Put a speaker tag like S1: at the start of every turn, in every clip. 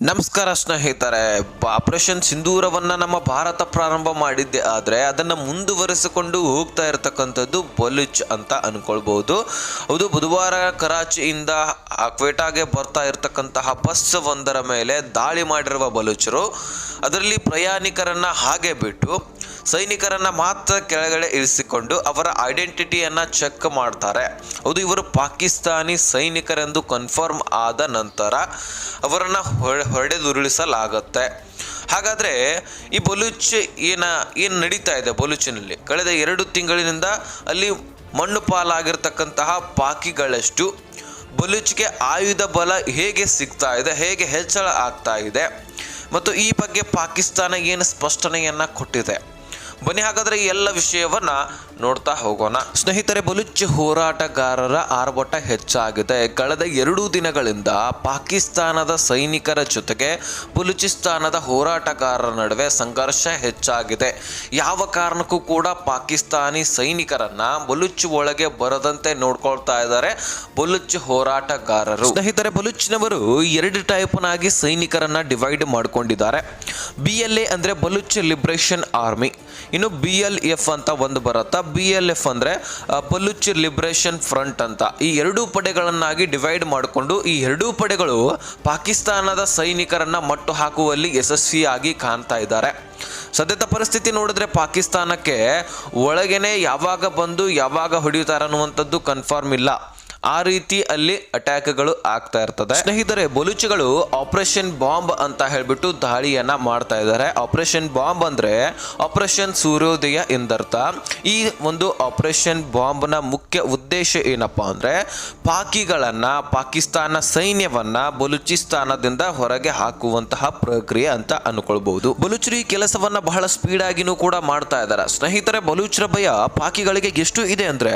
S1: ನಮಸ್ಕಾರ ಸ್ನೇಹಿತರೆ. ಆಪರೇಷನ್ ಸಿಂಧೂರವನ್ನ ನಮ್ಮ ಭಾರತ ಪ್ರಾರಂಭ ಮಾಡಿದ್ದೆ. ಆದರೆ ಅದನ್ನು ಮುಂದುವರಿಸಿಕೊಂಡು ಹೋಗ್ತಾ ಇರತಕ್ಕಂಥದ್ದು ಬಲುಚ್ ಅಂತ ಅಂದ್ಕೊಳ್ಬೋದು ಅದು ಬುಧವಾರ ಕರಾಚಿಯಿಂದ ಕ್ವೇಟಾಗೆ ಬರ್ತಾ ಇರತಕ್ಕಂತಹ ಬಸ್ ಒಂದರ ಮೇಲೆ ದಾಳಿ ಮಾಡಿರುವ ಬಲುಚರು. ಅದರಲ್ಲಿ ಪ್ರಯಾಣಿಕರನ್ನ ಹಾಗೆ ಬಿಟ್ಟು ಸೈನಿಕರನ್ನ ಮಾತ್ರ ಕೆಳಗಡೆ ಇರಿಸಿಕೊಂಡು ಅವರ ಐಡೆಂಟಿಟಿಯನ್ನ ಚೆಕ್ ಮಾಡ್ತಾರೆ. ಅದು ಇವರು ಪಾಕಿಸ್ತಾನಿ ಸೈನಿಕರೆಂದು ಕನ್ಫರ್ಮ್ ಆದ ನಂತರ ಅವರನ್ನ ಹೊಡೆ- ಹೊಡೆದುರುಳಿಸಲಾಗುತ್ತೆ. ಹಾಗಾದ್ರೆ ಈ ಬಲೂಚ್ ಏನ, ಏನು ನಡೀತಾ ಇದೆ ಬಲೂಚಿನಲ್ಲಿ? ಕಳೆದ ಎರಡು ತಿಂಗಳಿನಿಂದ ಅಲ್ಲಿ ಮಣ್ಣು ಪಾಲಾಗಿರ್ತಕ್ಕಂತಹ ಪಾಕಿಗಳಷ್ಟು ಬಲೂಚ್ಗೆ ಆಯುಧ ಬಲ ಹೇಗೆ ಸಿಗ್ತಾ ಇದೆ, ಹೇಗೆ ಹೆಚ್ಚಳ ಆಗ್ತಾ ಇದೆ, ಮತ್ತು ಈ ಬಗ್ಗೆ ಪಾಕಿಸ್ತಾನ ಏನು ಸ್ಪಷ್ಟನೆಯನ್ನು ಕೊಟ್ಟಿದೆ? ಬನ್ನಿ ಹಾಗಾದರೆ ಈ ಎಲ್ಲ ವಿಷಯವನ್ನ ನೋಡ್ತಾ ಹೋಗೋಣ. ಸ್ನೇಹಿತರೆ, ಬಲುಚ್ ಹೋರಾಟಗಾರರ ಆರ್ಭಟ ಹೆಚ್ಚಾಗಿದೆ. ಕಳೆದ ಎರಡು ದಿನಗಳಿಂದ ಪಾಕಿಸ್ತಾನದ ಸೈನಿಕರ ಜೊತೆಗೆ ಬಲುಚಿಸ್ತಾನದ ಹೋರಾಟಗಾರರ ನಡುವೆ ಸಂಘರ್ಷ ಹೆಚ್ಚಾಗಿದೆ. ಯಾವ ಕಾರಣಕ್ಕೂ ಕೂಡ ಪಾಕಿಸ್ತಾನಿ ಸೈನಿಕರನ್ನ ಬಲುಚ್ ಒಳಗೆ ಬರದಂತೆ ನೋಡ್ಕೊಳ್ತಾ ಇದ್ದಾರೆ ಬಲುಚ್ ಹೋರಾಟಗಾರರು. ಸ್ನೇಹಿತರೆ, ಬಲುಚ್ನವರು ಎರಡು ಟೈಪ್ನಾಗಿ ಸೈನಿಕರನ್ನ ಡಿವೈಡ್ ಮಾಡಿಕೊಂಡಿದ್ದಾರೆ. ಬಿ ಎಲ್ ಎ ಅಂದ್ರೆ ಬಲುಚ್ ಲಿಬ್ರೇಷನ್ ಆರ್ಮಿ. ಇನ್ನು ಬಿ ಎಲ್ ಎಫ್ ಅಂತ ಒಂದು ಬರುತ್ತಾ ಬಿ ಎಲ್ ಎಫ್ ಅಂದ್ರೆ ಪಲುಚಿರ್ ಲಿಬರೇಷನ್ ಫ್ರಂಟ್ ಅಂತ. ಈ ಎರಡೂ ಪಡೆಗಳನ್ನಾಗಿ ಡಿವೈಡ್ ಮಾಡಿಕೊಂಡು, ಈ ಎರಡೂ ಪಡೆಗಳು ಪಾಕಿಸ್ತಾನದ ಸೈನಿಕರನ್ನ ಮಟ್ಟು ಹಾಕುವಲ್ಲಿ ಯಶಸ್ವಿಯಾಗಿ ಕಾಣ್ತಾ ಇದ್ದಾರೆ. ಸದ್ಯದ ಪರಿಸ್ಥಿತಿ ನೋಡಿದ್ರೆ ಪಾಕಿಸ್ತಾನಕ್ಕೆ ಒಳಗೇನೆ ಯಾವಾಗ ಬಂದು ಯಾವಾಗ ಹೊಡೆಯುತ್ತಾರೆ ಅನ್ನುವಂಥದ್ದು ಕನ್ಫರ್ಮ್ ಇಲ್ಲ. ಆ ರೀತಿ ಅಲ್ಲಿ ಅಟ್ಯಾಕ್ಗಳು ಆಗ್ತಾ ಇರ್ತದೆ. ಸ್ನೇಹಿತರೆ, ಬಲೂಚಿಗಳು ಆಪರೇಷನ್ ಬಾಂಬ್ ಅಂತ ಹೇಳ್ಬಿಟ್ಟು ದಾಳಿಯನ್ನ ಮಾಡ್ತಾ ಇದ್ದಾರೆ. ಆಪರೇಷನ್ ಬಾಂಬ್ ಅಂದ್ರೆ ಆಪರೇಷನ್ ಸೂರ್ಯೋದಯ ಎಂದರ್ಥ. ಈ ಒಂದು ಆಪರೇಷನ್ ಬಾಂಬ್ನ ಮುಖ್ಯ ಉದ್ದೇಶ ಏನಪ್ಪಾ ಅಂದ್ರೆ ಪಾಕಿಗಳನ್ನ, ಪಾಕಿಸ್ತಾನ ಸೈನ್ಯವನ್ನ ಬಲೂಚಿಸ್ತಾನದಿಂದ ಹೊರಗೆ ಹಾಕುವಂತಹ ಪ್ರಕ್ರಿಯೆ ಅಂತ ಅನ್ಕೊಳ್ಬಹುದು. ಬಲೂಚರಿ ಕೆಲಸವನ್ನ ಬಹಳ ಸ್ಪೀಡ್ ಆಗಿನೂ ಕೂಡ ಮಾಡ್ತಾ ಇದ್ದಾರೆ. ಸ್ನೇಹಿತರೆ, ಬಲೂಚರ ಭಯ ಪಾಕಿಗಳಿಗೆ ಎಷ್ಟು ಇದೆ ಅಂದ್ರೆ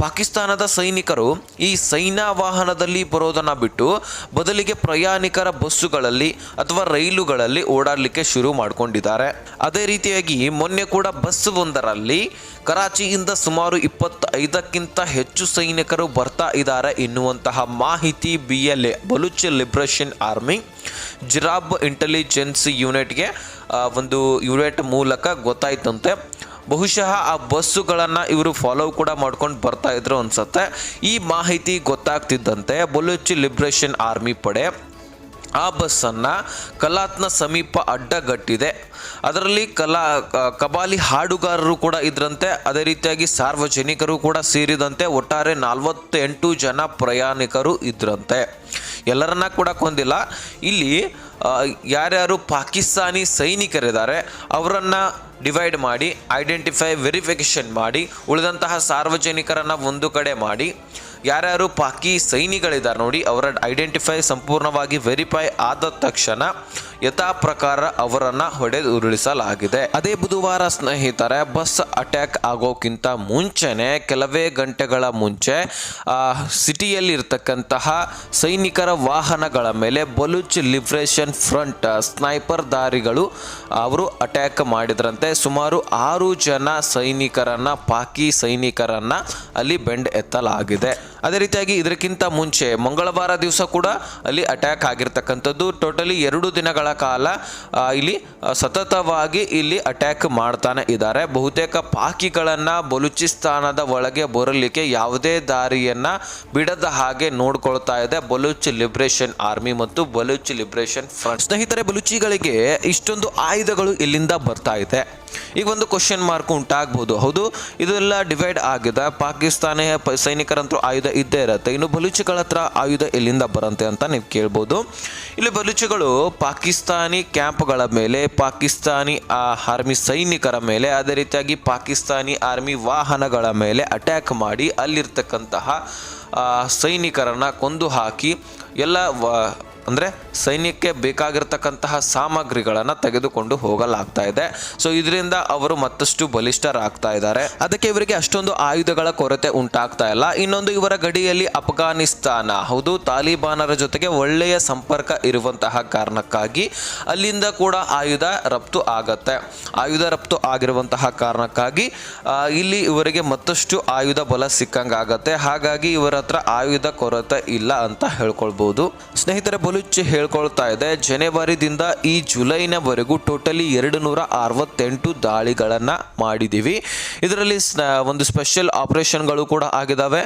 S1: ಪಾಕಿಸ್ತಾನದ ಸೈನಿಕರು ಸೈನಾ ವಾಹನದಲ್ಲಿ ಬರೋದನ್ನು ಬಿಟ್ಟು ಬದಲಿಗೆ ಪ್ರಯಾಣಿಕರ ಬಸ್ಸುಗಳಲ್ಲಿ ಅಥವಾ ರೈಲುಗಳಲ್ಲಿ ಓಡಾಡಲಿಕ್ಕೆ ಶುರು ಮಾಡ್ಕೊಂಡಿದ್ದಾರೆ. ಅದೇ ರೀತಿಯಾಗಿ ಮೊನ್ನೆ ಕೂಡ ಬಸ್ ಒಂದರಲ್ಲಿ ಕರಾಚಿಯಿಂದ ಸುಮಾರು ಇಪ್ಪತ್ತೈದಕ್ಕಿಂತ ಹೆಚ್ಚು ಸೈನಿಕರು ಬರ್ತಾ ಇದ್ದಾರೆ ಎನ್ನುವಂತಹ ಮಾಹಿತಿ B L A, Baloch liberation army, Zirab intelligence ಯೂನಿಟ್ಗೆ ಒಂದು ಯುರೇಟ್ ಮೂಲಕ ಗೊತ್ತಾಯ್ತಂತೆ. ಬಹುಶಃ ಆ ಬಸ್ಸುಗಳನ್ನು ಇವರು ಫಾಲೋ ಕೂಡ ಮಾಡ್ಕೊಂಡು ಬರ್ತಾ ಇದ್ರು ಅನ್ಸುತ್ತೆ. ಈ ಮಾಹಿತಿ ಗೊತ್ತಾಗ್ತಿದ್ದಂತೆ ಬಲೂಚಿ ಲಿಬ್ರೇಷನ್ ಆರ್ಮಿ ಪಡೆ ಆ ಬಸ್ಸನ್ನು ಕಲಾತ್ನ ಸಮೀಪ ಅಡ್ಡಗಟ್ಟಿದೆ. ಅದರಲ್ಲಿ ಕಲಾ ಕಬಾಲಿ ಹಾಡುಗಾರರು ಕೂಡ ಇದ್ರಂತೆ. ಅದೇ ರೀತಿಯಾಗಿ ಸಾರ್ವಜನಿಕರು ಕೂಡ ಸೇರಿದಂತೆ ಒಟ್ಟಾರೆ ನಲವತ್ತೆಂಟು ಜನ ಪ್ರಯಾಣಿಕರು ಇದ್ರಂತೆ. ಎಲ್ಲರನ್ನ ಕೂಡ ಕೊಂದಿಲ್ಲ. ಇಲ್ಲಿ ಯಾರ್ಯಾರು ಪಾಕಿಸ್ತಾನಿ ಸೈನಿಕರಿದ್ದಾರೆ ಅವರನ್ನು ಡಿವೈಡ್ ಮಾಡಿ ಐಡೆಂಟಿಫೈ ವೆರಿಫಿಕೇಷನ್ ಮಾಡಿ ಉಳಿದಂತಹ ಸಾರ್ವಜನಿಕರನ್ನು ಒಂದು ಕಡೆ ಮಾಡಿ ಯಾರ್ಯಾರು ಪಾಕಿ ಸೈನಿಗಳಿದ್ದಾರೆ ನೋಡಿ ಅವರ ಐಡೆಂಟಿಫೈ ಸಂಪೂರ್ಣವಾಗಿ ವೆರಿಫೈ ಆದ ತಕ್ಷಣ ಯಥಾ ಪ್ರಕಾರ ಅವರನ್ನ ಹೊಡೆದು ಉರುಳಿಸಲಾಗಿದೆ ಅದೇ ಬುಧವಾರ ಸ್ನೇಹಿತರೆ ಬಸ್ ಅಟ್ಯಾಕ್ ಆಗೋಕ್ಕಿಂತ ಮುಂಚೆನೆ ಕೆಲವೇ ಗಂಟೆಗಳ ಮುಂಚೆ ಆ, ಸಿಟಿಯಲ್ಲಿ ಇರ್ತಕ್ಕಂತಹ ಸೈನಿಕರ ವಾಹನಗಳ ಮೇಲೆ ಬಲೂಚ್ ಲಿಬ್ರೇಷನ್ ಫ್ರಂಟ್ ಸ್ನೈಪರ್ ದಾರಿಗಳು ಅವರು ಅಟ್ಯಾಕ್ ಮಾಡಿದ್ರಂತೆ. ಸುಮಾರು ಆರು ಜನ ಸೈನಿಕರನ್ನ ಪಾಕಿ ಸೈನಿಕರನ್ನ ಅಲ್ಲಿ ಬೆಂಡ್ ಎತ್ತಲಾಗಿದೆ. ಅದೇ ರೀತಿಯಾಗಿ ಇದಕ್ಕಿಂತ ಮುಂಚೆ ಮಂಗಳವಾರ ದಿವಸ ಕೂಡ ಅಲ್ಲಿ ಅಟ್ಯಾಕ್ ಆಗಿರ್ತಕ್ಕಂಥದ್ದು. ಟೋಟಲಿ ಎರಡು ದಿನಗಳ ಕಾಲ ಇಲ್ಲಿ ಸತತವಾಗಿ ಇಲ್ಲಿ ಅಟ್ಯಾಕ್ ಮಾಡ್ತಾನೆ ಇದ್ದಾರೆ. ಬಹುತೇಕ ಪಾಕಿಗಳನ್ನು ಬಲೂಚಿಸ್ತಾನದ ಒಳಗೆ ಬರಲಿಕ್ಕೆ ಯಾವುದೇ ದಾರಿಯನ್ನ ಬಿಡದ ಹಾಗೆ ನೋಡ್ಕೊಳ್ತಾ ಇದೆ. ಬಲೂಚ್ ಲಿಬ್ರೇಷನ್ ಆರ್ಮಿ ಮತ್ತು ಬಲೂಚ್ ಲಿಬ್ರೇಷನ್ ಫ್ರಂಟ್ ಸ್ನೇಹಿತರೆ, ಬಲೂಚಿಗಳಿಗೆ ಇಷ್ಟೊಂದು ಆಯುಧಗಳು ಇಲ್ಲಿಂದ ಬರ್ತಾ ಇದೆ. ಈಗ ಒಂದು ಕ್ವಶನ್ ಮಾರ್ಕ್ ಉಂಟಾಗ್ಬೋದು. ಹೌದು, ಇದೆಲ್ಲ ಡಿವೈಡ್ ಆಗಿದೆ. ಪಾಕಿಸ್ತಾನಿ ಸೈನಿಕರಂತೂ ಆಯುಧ ಇದ್ದೇ ಇರುತ್ತೆ. ಇನ್ನು ಬಲೂಚಿಗಳ ಹತ್ರ ಆಯುಧ ಎಲ್ಲಿಂದ ಬರಂತೆ ಅಂತ ನೀವು ಕೇಳ್ಬೋದು. ಇಲ್ಲಿ ಬಲೂಚಿಗಳು ಪಾಕಿಸ್ತಾನಿ ಕ್ಯಾಂಪ್ಗಳ ಮೇಲೆ, ಪಾಕಿಸ್ತಾನಿ ಆರ್ಮಿ ಸೈನಿಕರ ಮೇಲೆ, ಅದೇ ರೀತಿಯಾಗಿ ಪಾಕಿಸ್ತಾನಿ ಆರ್ಮಿ ವಾಹನಗಳ ಮೇಲೆ ಅಟ್ಯಾಕ್ ಮಾಡಿ ಅಲ್ಲಿರ್ತಕ್ಕಂತಹ ಸೈನಿಕರನ್ನು ಕೊಂದು ಹಾಕಿ ಎಲ್ಲ ಅಂದರೆ ಸೈನ್ಯಕ್ಕೆ ಬೇಕಾಗಿರ್ತಕ್ಕಂತಹ ಸಾಮಗ್ರಿಗಳನ್ನು ತೆಗೆದುಕೊಂಡು ಹೋಗಲಾಗ್ತಾ ಇದೆ. ಸೊ ಇದರಿಂದ ಅವರು ಮತ್ತಷ್ಟು ಬಲಿಷ್ಠರಾಗ್ತಾ ಇದ್ದಾರೆ. ಅದಕ್ಕೆ ಇವರಿಗೆ ಅಷ್ಟೊಂದು ಆಯುಧಗಳ ಕೊರತೆ ಉಂಟಾಗ್ತಾ ಇಲ್ಲ. ಇನ್ನೊಂದು ಇವರ ಗಡಿಯಲ್ಲಿ ಅಫ್ಘಾನಿಸ್ತಾನ. ಹೌದು, ತಾಲಿಬಾನರ ಜೊತೆಗೆ ಒಳ್ಳೆಯ ಸಂಪರ್ಕ ಇರುವಂತಹ ಕಾರಣಕ್ಕಾಗಿ ಅಲ್ಲಿಂದ ಕೂಡ ಆಯುಧ ರಫ್ತು ಆಗತ್ತೆ. ಆಯುಧ ರಫ್ತು ಆಗಿರುವಂತಹ ಕಾರಣಕ್ಕಾಗಿ ಇಲ್ಲಿ ಇವರಿಗೆ ಮತ್ತಷ್ಟು ಆಯುಧ ಬಲ ಸಿಕ್ಕಂಗಾಗತ್ತೆ. ಹಾಗಾಗಿ ಇವರ ಹತ್ರ ಆಯುಧ ಕೊರತೆ ಇಲ್ಲ ಅಂತ ಹೇಳ್ಕೊಳ್ಬಹುದು ಸ್ನೇಹಿತರೆ, ಬಲುಚ್ಚಿ ಹೇಳ ಹೇಳ್ಕೊಳ್ತಾ ಇದೆ. ಜನವರಿದಿಂದ ಈ ಜುಲೈನವರೆಗೂ ಟೋಟಲಿ ಎರಡು ನೂರ ಅರವತ್ತೆಂಟು ದಾಳಿಗಳನ್ನು ಮಾಡಿದ್ದೀವಿ ಇದರಲ್ಲಿ ಒಂದು ಸ್ಪೆಷಲ್ ಆಪರೇಷನ್ಗಳು ಕೂಡ ಆಗಿದ್ದಾವೆ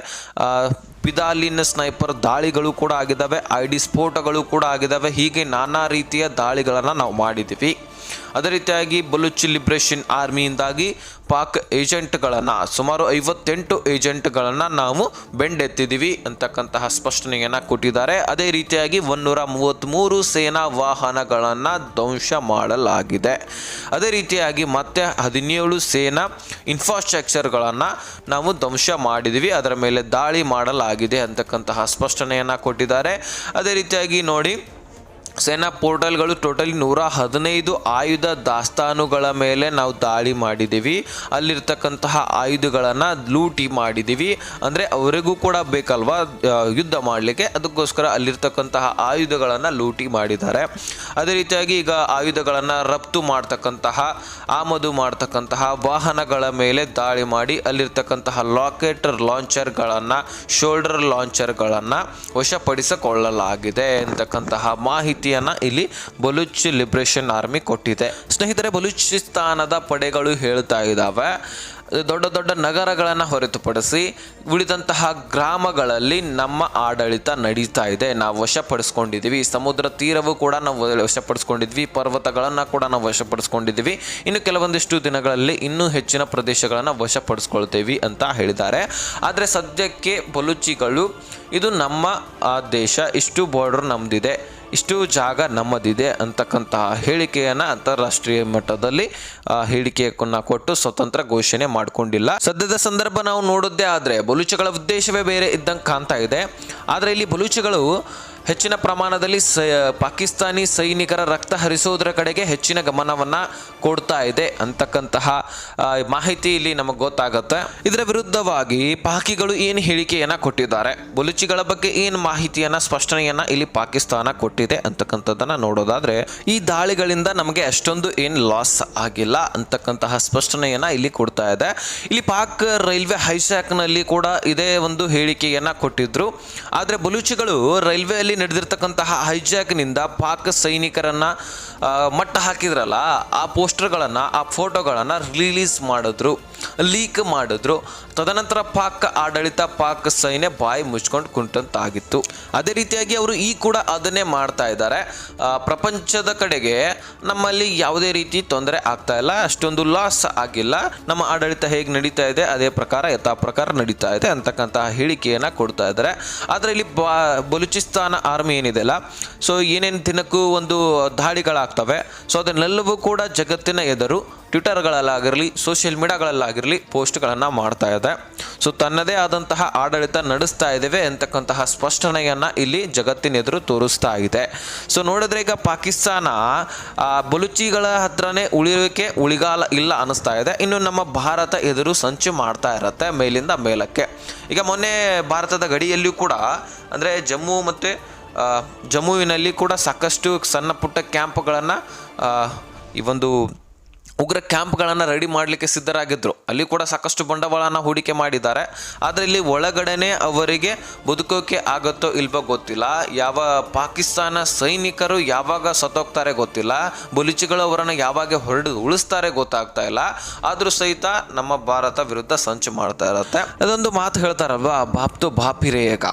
S1: ಪಿದಾಲಿನ ಸ್ನೈಪರ್ ದಾಳಿಗಳು ಕೂಡ ಆಗಿದ್ದಾವೆ ಐ ಡಿ ಸ್ಫೋಟಗಳು ಕೂಡ ಆಗಿದ್ದಾವೆ ಹೀಗೆ ನಾನಾ ರೀತಿಯ ದಾಳಿಗಳನ್ನು ನಾವು ಮಾಡಿದ್ದೀವಿ ಅದೇ ರೀತಿಯಾಗಿ ಬಲೂಚ್ ಲಿಬ್ರೇಷನ್ ಆರ್ಮಿಯಿಂದಾಗಿ ಪಾಕ್ ಏಜೆಂಟ್ಗಳನ್ನು, ಸುಮಾರು ಐವತ್ತೆಂಟು ಏಜೆಂಟ್ಗಳನ್ನು ನಾವು ಬೆಂಡೆತ್ತಿದ್ದೀವಿ ಅಂತಕ್ಕಂತಹ ಸ್ಪಷ್ಟನೆಯನ್ನು ಕೊಟ್ಟಿದ್ದಾರೆ. ಅದೇ ರೀತಿಯಾಗಿ ಒನ್ನೂರ ಮೂವತ್ತ್ಮೂರು ಸೇನಾ ವಾಹನಗಳನ್ನು ಧ್ವಂಸ ಮಾಡಲಾಗಿದೆ. ಅದೇ ರೀತಿಯಾಗಿ ಮತ್ತೆ ಹದಿನೇಳು ಸೇನಾ ಇನ್ಫ್ರಾಸ್ಟ್ರಕ್ಚರ್ಗಳನ್ನು ನಾವು ಧ್ವಂಸ ಮಾಡಿದ್ದೀವಿ. ಅದರ ಮೇಲೆ ದಾಳಿ ಮಾಡಲಾಗಿದೆ ಅಂತಕ್ಕಂತಹ ಸ್ಪಷ್ಟನೆಯನ್ನು ಕೊಟ್ಟಿದ್ದಾರೆ. ಅದೇ ರೀತಿಯಾಗಿ ನೋಡಿ ಸೇನಾ ಪೋರ್ಟಲ್ಗಳು ಟೋಟಲಿ ನೂರ ಹದಿನೈದು ಆಯುಧ ದಾಸ್ತಾನುಗಳ ಮೇಲೆ ನಾವು ದಾಳಿ ಮಾಡಿದ್ದೀವಿ. ಅಲ್ಲಿರ್ತಕ್ಕಂತಹ ಆಯುಧಗಳನ್ನು ಲೂಟಿ ಮಾಡಿದ್ದೀವಿ. ಅಂದರೆ ಅವರಿಗೂ ಕೂಡ ಬೇಕಲ್ವಾ ಯುದ್ಧ ಮಾಡಲಿಕ್ಕೆ? ಅದಕ್ಕೋಸ್ಕರ ಅಲ್ಲಿರ್ತಕ್ಕಂತಹ ಆಯುಧಗಳನ್ನು ಲೂಟಿ ಮಾಡಿದ್ದಾರೆ. ಅದೇ ರೀತಿಯಾಗಿ ಈಗ ಆಯುಧಗಳನ್ನು ರಫ್ತು ಮಾಡ್ತಕ್ಕಂತಹ, ಆಮದು ಮಾಡ್ತಕ್ಕಂತಹ ವಾಹನಗಳ ಮೇಲೆ ದಾಳಿ ಮಾಡಿ ಅಲ್ಲಿರ್ತಕ್ಕಂತಹ ಲಾಕೆಟರ್ ಲಾಂಚರ್ಗಳನ್ನು, ಶೋಲ್ಡರ್ ಲಾಂಚರ್ಗಳನ್ನು ವಶಪಡಿಸಿಕೊಳ್ಳಲಾಗಿದೆ ಅಂತಕ್ಕಂತಹ ಮಾಹಿತಿಯನ್ನು ಇಲ್ಲಿ ಬಲೂಚ್ ಲಿಬ್ರೇಷನ್ ಆರ್ಮಿ ಕೊಟ್ಟಿದೆ. ಸ್ನೇಹಿತರೆ, ಬಲೂಚಿಸ್ತಾನದ ಪಡೆಗಳು ಹೇಳ್ತಾ ಇದ್ದಾವೆ ದೊಡ್ಡ ದೊಡ್ಡ ನಗರಗಳನ್ನು ಹೊರತುಪಡಿಸಿ ಉಳಿದಂತಹ ಗ್ರಾಮಗಳಲ್ಲಿ ನಮ್ಮ ಆಡಳಿತ ನಡೀತಾ ಇದೆ. ನಾವು ವಶಪಡಿಸ್ಕೊಂಡಿದ್ದೀವಿ. ಸಮುದ್ರ ತೀರವು ಕೂಡ ನಾವು ವಶಪಡಿಸ್ಕೊಂಡಿದ್ವಿ ಪರ್ವತಗಳನ್ನು ಕೂಡ ನಾವು ವಶಪಡಿಸ್ಕೊಂಡಿದ್ದೀವಿ. ಇನ್ನು ಕೆಲವೊಂದಿಷ್ಟು ದಿನಗಳಲ್ಲಿ ಇನ್ನೂ ಹೆಚ್ಚಿನ ಪ್ರದೇಶಗಳನ್ನು ವಶಪಡಿಸ್ಕೊಳ್ತೀವಿ ಅಂತ ಹೇಳಿದ್ದಾರೆ. ಆದರೆ ಸದ್ಯಕ್ಕೆ ಬಲೂಚಿಗಳು, ಇದು ನಮ್ಮ ದೇಶ, ಇಷ್ಟು ಬಾರ್ಡರ್ ನಮ್ಮದಿದೆ ಇಷ್ಟು ಜಾಗ ನಮ್ಮದಿದೆ ಅಂತಕ್ಕಂತಹ ಹೇಳಿಕೆಯನ್ನು ಅಂತಾರಾಷ್ಟ್ರೀಯ ಮಟ್ಟದಲ್ಲಿ ಹೇಳಿಕೆಯನ್ನ ಕೊಟ್ಟು ಸ್ವತಂತ್ರ ಘೋಷಣೆ ಮಾಡಿಕೊಂಡಿಲ್ಲ. ಸದ್ಯದ ಸಂದರ್ಭ ನಾವು ನೋಡೋದೇ ಆದರೆ, ಬಲೂಚಗಳ ಉದ್ದೇಶವೇ ಬೇರೆ ಇದ್ದಂಗೆ ಕಾಣ್ತಾ ಇದೆ. ಆದರೆ ಇಲ್ಲಿ ಬಲೂಚಗಳು ಹೆಚ್ಚಿನ ಪ್ರಮಾಣದಲ್ಲಿ ಸ ಪಾಕಿಸ್ತಾನಿ ಸೈನಿಕರ ರಕ್ತ ಹರಿಸೋದ್ರ ಕಡೆಗೆ ಹೆಚ್ಚಿನ ಗಮನವನ್ನು ಕೊಡ್ತಾ ಇದೆ ಅಂತಕ್ಕಂತಹ ಮಾಹಿತಿ ಇಲ್ಲಿ ನಮಗೆ ಗೊತ್ತಾಗುತ್ತೆ. ಇದರ ವಿರುದ್ಧವಾಗಿ ಪಾಕಿಗಳು ಏನು ಹೇಳಿಕೆಯನ್ನು ಕೊಟ್ಟಿದ್ದಾರೆ? ಬಲುಚಿಗಳ ಬಗ್ಗೆ ಏನು ಮಾಹಿತಿಯನ್ನು, ಸ್ಪಷ್ಟನೆಯನ್ನು ಇಲ್ಲಿ ಪಾಕಿಸ್ತಾನ ಕೊಟ್ಟಿದೆ ಅಂತಕ್ಕಂಥದ್ದನ್ನು ನೋಡೋದಾದ್ರೆ, ಈ ದಾಳಿಗಳಿಂದ ನಮಗೆ ಅಷ್ಟೊಂದು ಏನು ಲಾಸ್ ಆಗಿಲ್ಲ ಅಂತಕ್ಕಂತಹ ಸ್ಪಷ್ಟನೆಯನ್ನು ಇಲ್ಲಿ ಕೊಡ್ತಾ ಇದೆ. ಇಲ್ಲಿ ಪಾಕ್ ರೈಲ್ವೆ ಹೈಸ್ಯಾಕ್ನಲ್ಲಿ ಕೂಡ ಇದೇ ಒಂದು ಹೇಳಿಕೆಯನ್ನು ಕೊಟ್ಟಿದ್ರು. ಆದರೆ ಬಲೂಚಿಗಳು ರೈಲ್ವೆಯಲ್ಲಿ ನಡೆದಿರ್ತಕ್ಕಂತಹ ಹೈಜಾಕ್ನಿಂದ ಪಾಕ್ ಸೈನಿಕರನ್ನ ಮಟ್ಟ ಹಾಕಿದ್ರಲ್ಲ ಆ ಪೋಸ್ಟರ್ಗಳನ್ನು ಆ ಫೋಟೋಗಳನ್ನು ರಿಲೀಸ್ ಮಾಡಿದ್ರು. ಲೀಕ್ ಮಾಡಿದ್ರು. ತದನಂತರ ಪಾಕ್ ಆಡಳಿತ ಪಾಕ್ ಸೈನ್ಯ ಬಾಯಿ ಮುಚ್ಕೊಂಡು ಕುಂಟಂತಾಗಿತ್ತು. ಅದೇ ರೀತಿಯಾಗಿ ಅವರು ಈ ಕೂಡ ಅದನ್ನೇ ಮಾಡ್ತಾ ಇದ್ದಾರೆ. ಪ್ರಪಂಚದ ಕಡೆಗೆ ನಮ್ಮಲ್ಲಿ ಯಾವುದೇ ರೀತಿ ತೊಂದರೆ ಆಗ್ತಾ ಇಲ್ಲ. ಅಷ್ಟೊಂದು ಲಾಸ್ ಆಗಿಲ್ಲ. ನಮ್ಮ ಆಡಳಿತ ಹೇಗೆ ನಡೀತಾ ಇದೆ, ಅದೇ ಪ್ರಕಾರ ಯಥಾ ಪ್ರಕಾರ ನಡೀತಾ ಇದೆ ಅಂತಕ್ಕಂತಹ ಹೇಳಿಕೆಯನ್ನು ಕೊಡ್ತಾ ಇದ್ದಾರೆ. ಆದರೆ ಇಲ್ಲಿ ಬಾ, ಬಲೂಚಿಸ್ತಾನ ಆರ್ಮಿ ಏನಿದೆಯಲ್ಲ ಸೊ ಏನೇನು ದಿನಕ್ಕೂ ಒಂದು ದಾಳಿಗಳಾಗ್ತವೆ. ಸೊ ಅದನ್ನೆಲ್ಲವೂ ಕೂಡ ಜಗತ್ತಿನ ಎದುರು ಟ್ವಿಟರ್ಗಳಲ್ಲಾಗಿರಲಿ, ಸೋಷಿಯಲ್ ಮೀಡಿಯಾಗಳಲ್ಲಾಗಿರಲಿ ಪೋಸ್ಟ್ಗಳನ್ನು ಮಾಡ್ತಾ ಇದೆ. ಸೊ, ತನ್ನದೇ ಆದಂತಹ ಆಡಳಿತ ನಡೆಸ್ತಾ ಇದ್ದೇವೆ ಅಂತಕ್ಕಂತಹ ಸ್ಪಷ್ಟನೆಯನ್ನು ಇಲ್ಲಿ ಜಗತ್ತಿನ ಎದುರು ತೋರಿಸ್ತಾ ಇದೆ. ಸೊ, ನೋಡಿದ್ರೆ ಈಗ ಪಾಕಿಸ್ತಾನ ಬಲುಚಿಗಳ ಹತ್ರನೇ ಉಳಿಯೋಕೆ ಉಳಿಗಾಲ ಇಲ್ಲ ಅನ್ನಿಸ್ತಾ ಇದೆ. ಇನ್ನು ನಮ್ಮ ಭಾರತ ಎದುರು ಸಂಚು ಮಾಡ್ತಾ ಇರತ್ತೆ ಮೇಲಿಂದ ಮೇಲಕ್ಕೆ. ಈಗ ಮೊನ್ನೆ ಭಾರತದ ಗಡಿಯಲ್ಲಿಯೂ ಕೂಡ, ಅಂದರೆ ಜಮ್ಮು ಮತ್ತು ಜಮ್ಮುವಿನಲ್ಲಿ ಕೂಡ ಸಾಕಷ್ಟು ಸಣ್ಣ ಪುಟ್ಟ ಕ್ಯಾಂಪ್ಗಳನ್ನು ಈ ಒಂದು ಉಗ್ರ ಕ್ಯಾಂಪ್ಗಳನ್ನು ರೆಡಿ ಮಾಡಲಿಕ್ಕೆ ಸಿದ್ಧರಾಗಿದ್ದರು ಅಲ್ಲಿ ಕೂಡ ಸಾಕಷ್ಟು ಬಂಡವಾಳನ ಹೂಡಿಕೆ ಮಾಡಿದ್ದಾರೆ. ಆದರೆ ಇಲ್ಲಿ ಒಳಗಡೆನೆ ಅವರಿಗೆ ಬದುಕೋಕೆ ಆಗುತ್ತೋ ಇಲ್ವೋ ಗೊತ್ತಿಲ್ಲ. ಯಾವ ಪಾಕಿಸ್ತಾನ ಸೈನಿಕರು ಯಾವಾಗ ಸತ್ತೋಗ್ತಾರೆ ಗೊತ್ತಿಲ್ಲ. ಬುಲಿಚಿಗಳು ಅವರನ್ನು ಯಾವಾಗ ಹೊರಡು ಉಳಿಸ್ತಾರೆ ಗೊತ್ತಾಗ್ತಾ ಇಲ್ಲ. ಆದರೂ ಸಹಿತ ನಮ್ಮ ಭಾರತ ವಿರುದ್ಧ ಸಂಚು ಮಾಡ್ತಾ ಇರುತ್ತೆ. ಅದೊಂದು ಮಾತು ಹೇಳ್ತಾರಲ್ವಾ ಬಾಪ್ತು ಬಾಪಿರೇಯಗ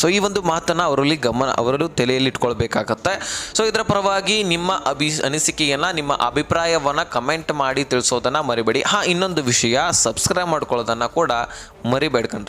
S1: ಸೊ ಈ ಒಂದು ಮಾತನ್ನು ಅವರಲ್ಲಿ ಗಮನ, ಅವರಲ್ಲೂ ತಲೆಯಲ್ಲಿ ಇಟ್ಕೊಳ್ಬೇಕಾಗತ್ತೆ. ಸೊ ಇದರ ಪರವಾಗಿ ನಿಮ್ಮ ಅಭಿ, ಅನಿಸಿಕೆಯನ್ನು, ನಿಮ್ಮ ಅಭಿಪ್ರಾಯವನ್ನು ಕಮೆಂಟ್ ಮಾಡಿ ತಿಳಿಸೋದನ್ನು ಮರಿಬೇಡಿ. ಹಾಂ ಇನ್ನೊಂದು ವಿಷಯ ಸಬ್ಸ್ಕ್ರೈಬ್ ಮಾಡ್ಕೊಳ್ಳೋದನ್ನು ಕೂಡ ಮರಿಬೇಡ್ಕಂಡ್ರಿ